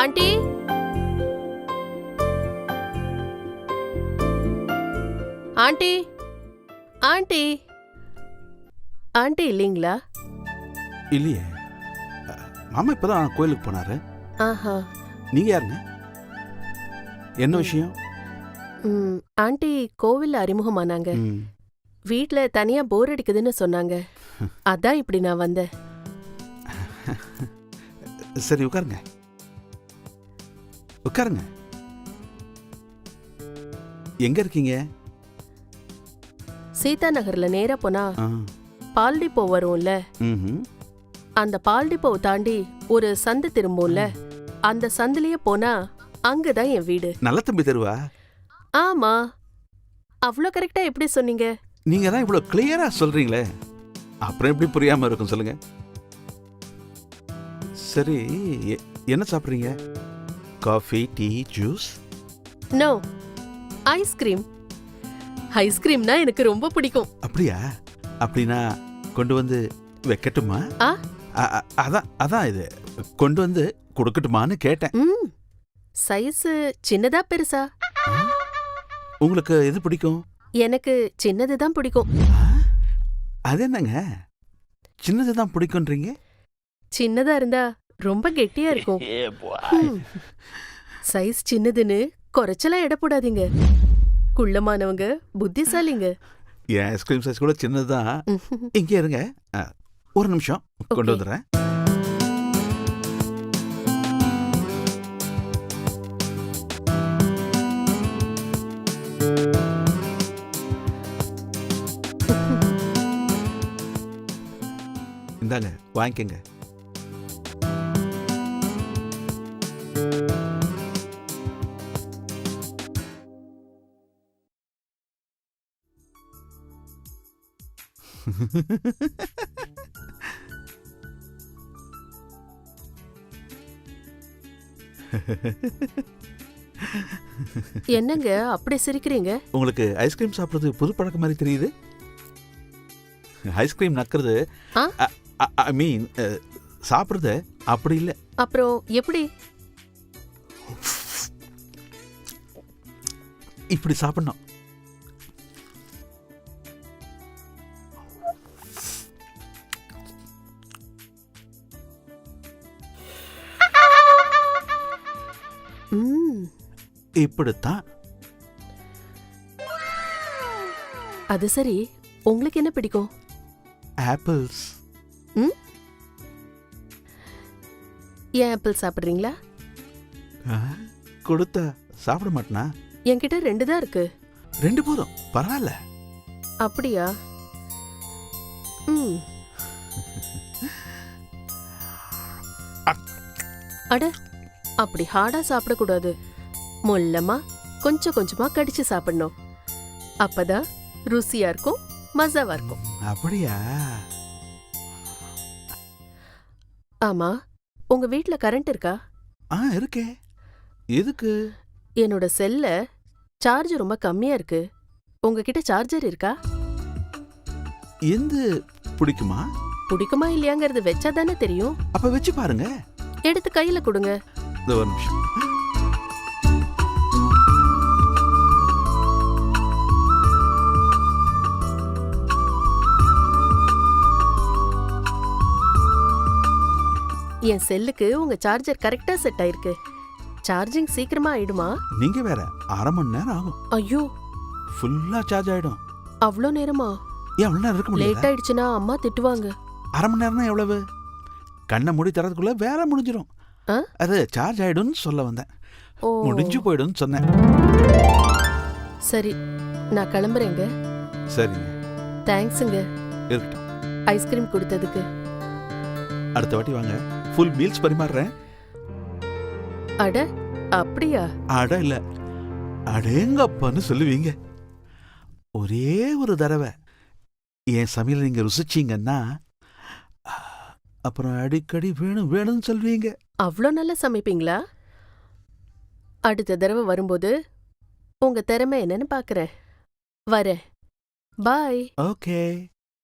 Aunty? Aunty? Aunty? Aunty இல்லைங்களா? இல்லையே. மாமா இப்பதான் கோயிலுக்கு போனாரு. ஆஹா. நீங்க யாருங்க? என்ன விஷயம்? ம், ஆண்டி கோவில்ல அறிமுகமானாங்க. ம், வீட்ல தனியா போர் அடிக்குதுன்னு சொன்னாங்க. அதான் இப்படி நான் வந்தேன். சரி உட்காருங்க. உட்காருங்க. எங்க இருக்கீங்க? சீதா நகர்ல நேரா போனா ஆ, பால் டிப்போ வரும்ல? ம்ஹும். அந்த பால் டிப்போவை தாண்டி ஒரு சந்து திரும்பும்ல? அந்த சந்துலயே போனா அங்கதான் என் வீடு. நல்ல தம்பி தருவா? ஆமா. அவ்ளோ கரெக்டா எப்படி சொன்னீங்க? நீங்க தான் இவ்வளவு கிளியரா சொல்றீங்களே. அப்புறம் எப்படி புரியாம இருக்கும் சொல்லுங்க. சரி எ- என்ன சாப்பிடுறீங்க? Coffee tea juice no ice cream ஐஸ்கிரீம்னா எனக்கு ரொம்ப பிடிக்கும். அப்படியா? அப்படின்னா கொண்டு வந்து வைக்கட்டுமா? ஆ? அ- அதான் அதான் இது. கொண்டு வந்து கொடுக்கட்டுமான்னு கேட்டேன். ம். சைஸ் சின்னதா பெருசா? உங்களுக்கு எது பிடிக்கும்? எனக்கு சின்னது தான் பிடிக்கும். அது என்னங்க? சின்னது தான் பிடிக்குன்றீங்க சின்னதா இருந்தா ரொம்ப கெட்டியா இருக்கும். சைஸ் சின்னதுன்னு குறைச்சலா எடை போடாதீங்க. குள்ளமானவங்க புத்திசாலிங்க. என் ஐஸ்கிரீம் சைஸ் கூட சின்னது தான் ம். இங்கே இருங்க. ஒரு நிமிஷம். கொண்டு. வந்துடுறேன். இந்தாங்க வாங்கிக்கங்க. என்னங்க அப்படி சிரிக்கிறீங்க? உங்களுக்கு ஐஸ்கிரீம் சாப்பிட்றது புது பழக்கம் மாதிரி தெரியுது? ஐஸ்கிரீம் நக்கிறது ஆ? ஐ மீன் சாப்பிட்றது அப்படி இல்லை. அப்புறம் எப்படி? இப்படி சாப்பிடணும். இப்படித்தான். அது சரி. உங்களுக்கு என்ன பிடிக்கும்? ஆப்பிள்ஸ் ஏன் ஆப்பிள் சாப்பிடுறீங்களா? கொடுத்தா சாப்பிட மாட்டேனா? என்கிட்ட ரெண்டு தான் இருக்கு. ரெண்டு போதும். பரவாயில்ல. அப்படியா? ம். அட அப்படி ஹார்டா சாப்பிடக்கூடாது. மொல்லமா கொஞ்சம் கொஞ்சமா கடிச்சு சாப்பிடணும். அப்பதான் ருசியா இருக்கும் மசாவா இருக்கும். அப்படியா? ஆமா உங்க வீட்ல கரண்ட் இருக்கா? ஆ இருக்கே. எதுக்கு? என்னோட செல்ல சார்ஜ் ரொம்ப கம்மியா இருக்கு. உங்ககிட்ட சார்ஜர் இருக்கா? எந்த பிடிக்குமா? பிடிக்குமா இல்லையாங்கிறது வச்சா தானே தெரியும். அப்ப வச்சு பாருங்க. எடுத்து கையில கொடுங்க. இந்த ஒரு நிமிஷம். என் செல்லுக்கு உங்க சார்ஜர் கரெக்டா செட் ஆயிருக்கு. சார்ஜிங் சீக்கிரமா ஆயிடுமா? நீங்க வேற அரை மணி நேரம் ஆகும். ஐயோ. ஃபுல்லா சார்ஜ் ஆயிடும். அவ்ளோ நேரமா? ஏன் அவ்வளவு நேரம் இருக்க லேட் முடியாது ஆயிடுச்சுன்னா அம்மா திட்டுவாங்க. அரை மணி நேரம்னா எவ்வளவு? கண்ணை மூடி தரதுக்குள்ள வேலை முடிஞ்சிடும் ஆ? அது சார்ஜ் ஆயிடும்னு சொல்ல வந்தேன். ஓ. முடிஞ்சு போயிடும்னு சொன்னேன். சரி நான் கிளம்புறேங்க. சரிங்க. தேங்க்ஸுங்க இருக்கட்டும். ஐஸ்கிரீம் கொடுத்ததுக்கு. அடுத்த வாட்டி வாங்க. ஃபுல் மீல்ஸ் பரிமாறுறேன். அட அப்படியா? அட இல்ல. அடேங்கப்பான்னு சொல்லுவீங்க. ஒரே ஒரு தடவை. என் சமையல் நீங்க ருசிச்சீங்கன்னா அப்புறம் அடிக்கடி வேணும் வேணும்னு சொல்வீங்க அவ்ளோ நல்லா சமைப்பீங்களா? அடுத்த தடவை வரும்போது உங்க திறமை என்னன்னு பாக்குறேன். வரேன். பாய். ஓகே.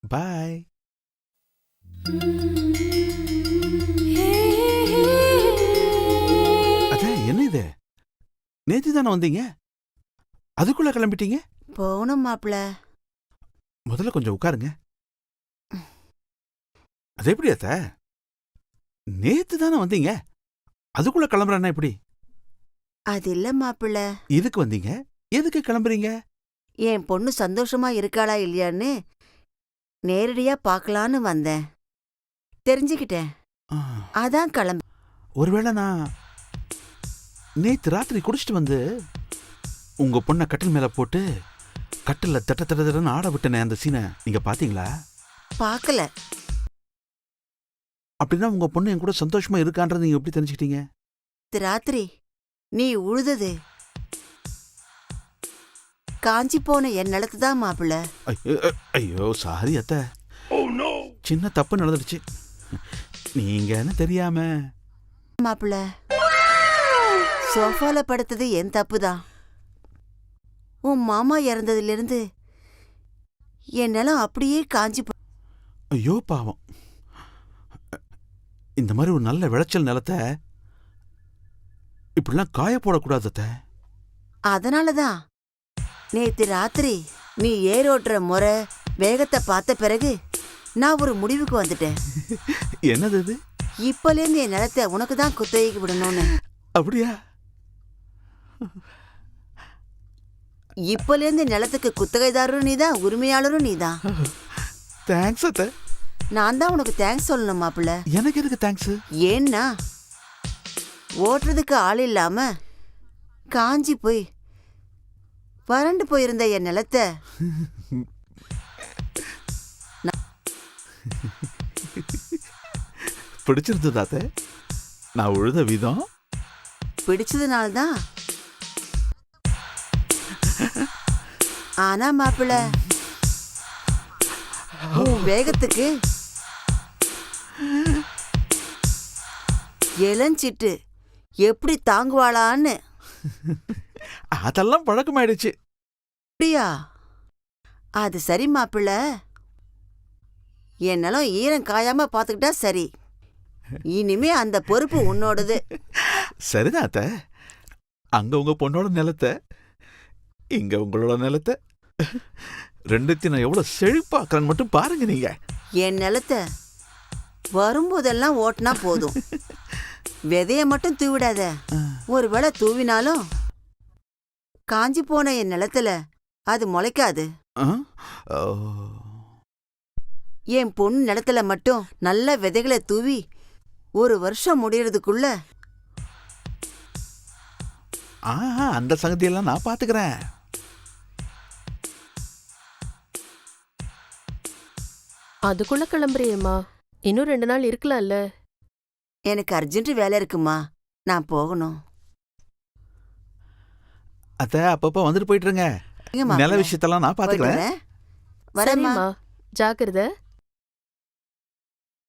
பாய். தானே வந்தீங்க? அதுக்குள்ள கிளம்பிட்டீங்க? போகணும் மாப்பிள. முதல்ல கொஞ்சம் உட்காருங்க. அது எப்படி அத்த? நேத்து தானே வந்தீங்க? அதுக்குள்ள கிளம்புறேன்னா எப்படி? அது இல்ல மாப்பிள. எதுக்கு வந்தீங்க? எதுக்கு கிளம்புறீங்க? என் பொண்ணு சந்தோஷமா இருக்காளா இல்லையான்னு நேரடியா பார்க்கலான்னு வந்தேன். தெரிஞ்சுக்கிட்டேன். அதான் கிளம்ப ஒருவேளை நான் நேத்து ராத்திரி குடிச்சிட்டு வந்து உங்க பொண்ணை கட்டில் மேல போட்டு கட்டில்ல தட்ட தட்ட தட்டன்னு ஆட விட்டனே அந்த சீனை. நீங்க பாத்தீங்களா? பார்க்கல அப்படின்னா உங்க பொண்ணு என் கூட சந்தோஷமா இருக்கான்றது நீங்க எப்படி தெரிஞ்சுக்கிட்டீங்க? ராத்திரி நீ உழுதது. காஞ்சி போன என் நிலத்து தான் மாப்பிள ஐயோ ஐயோ சாரி அத்த. சின்ன தப்பு நடந்துடுச்சு. நீங்கன்னு தெரியாம? மாப்பிள சோஃபால படுத்தது என் தப்பு தான் உன் மாமா இறந்ததிலிருந்து என் நிலம் அப்படியே காஞ்சி போ- ஐயோ பாவம். இந்த மாதிரி ஒரு நல்ல விளைச்சல் நிலத்தை இப்படிலாம் காய போடக்கூடாது அத்தை. அதனாலதான் நேத்து ராத்திரி நீ ஏரோட்டுற முறை வேகத்தை பார்த்த பிறகு நான் ஒரு முடிவுக்கு வந்துட்டேன். என்னது இது? இப்பலேருந்து என் நிலத்தை உனக்கு தான் குத்தகைக்கு விடணும்னு. அப்படியா? இப்பலேருந்து நிலத்துக்கு குத்தகைதாரரும் நீதான் உரிமையாளரும் நீதான் தேங்க்ஸ் அத்தை. நான் தான் உனக்கு தேங்க்ஸ் சொல்லணும் மாப்பிள்ள. எனக்கு எதுக்கு தேங்க்ஸ் ஏன்னா ஓட்டுறதுக்கு ஆள் இல்லாம காஞ்சி போய் வறண்டு போயிருந்த என் நிலத்தை. பிடிச்சிருந்ததா அத்தை? நான் உழுத விதம்? பிடிச்சதுனால தான் ஆனா மாப்பிள்ள உன் வேகத்துக்கு இளஞ்சிட்டு எப்படி தாங்குவாளான்னு. அதெல்லாம் பழக்கமாயிடுச்சு. அப்படியா? அது சரி மாப்பிள்ள. என் நிலம் ஈரம் காயாம பாத்துக்கிட்டா சரி. இனிமே அந்த பொறுப்பு உன்னோடது. சரிதான் அத்தை அங்க உங்க பொண்ணோட நிலத்தை இங்க உங்களோட நிலத்தை ரெண்டுத்தையும் நான் எவ்வளவு செழிப்பாக்குறேன்னு மட்டும் பாருங்க நீங்க. என் நிலத்தை வரும்போதெல்லாம் ஓட்டினா போதும். விதைய மட்டும் தூவிடாத. ஒருவேளை தூவினாலும் காஞ்சி போன என் நிலத்துல அது முளைக்காது. ஆ? ஓ. என் பொண்ணு நிலத்துல மட்டும் நல்ல விதைகளை தூவி ஒரு வருஷம் முடியறதுக்குள்ள ஆஹா அந்த சங்கதியெல்லாம் நான் பாத்துக்கிறேன். அதுக்குள்ள கிளம்புறியேம்மா இன்னும் ரெண்டு நாள் இருக்கலாம்ல. எனக்கு அர்ஜென்ட் வேலை இருக்குமா? நான் போகணும். அத்தை அப்பப்ப வந்துட்டு போயிட்டு இருங்க. எங்க நில மாப்பிள்ளை? விஷயத்தெல்லாம் நான் வரேன். வரேம்மா. சரிம்மா. ஜாக்கிரதை.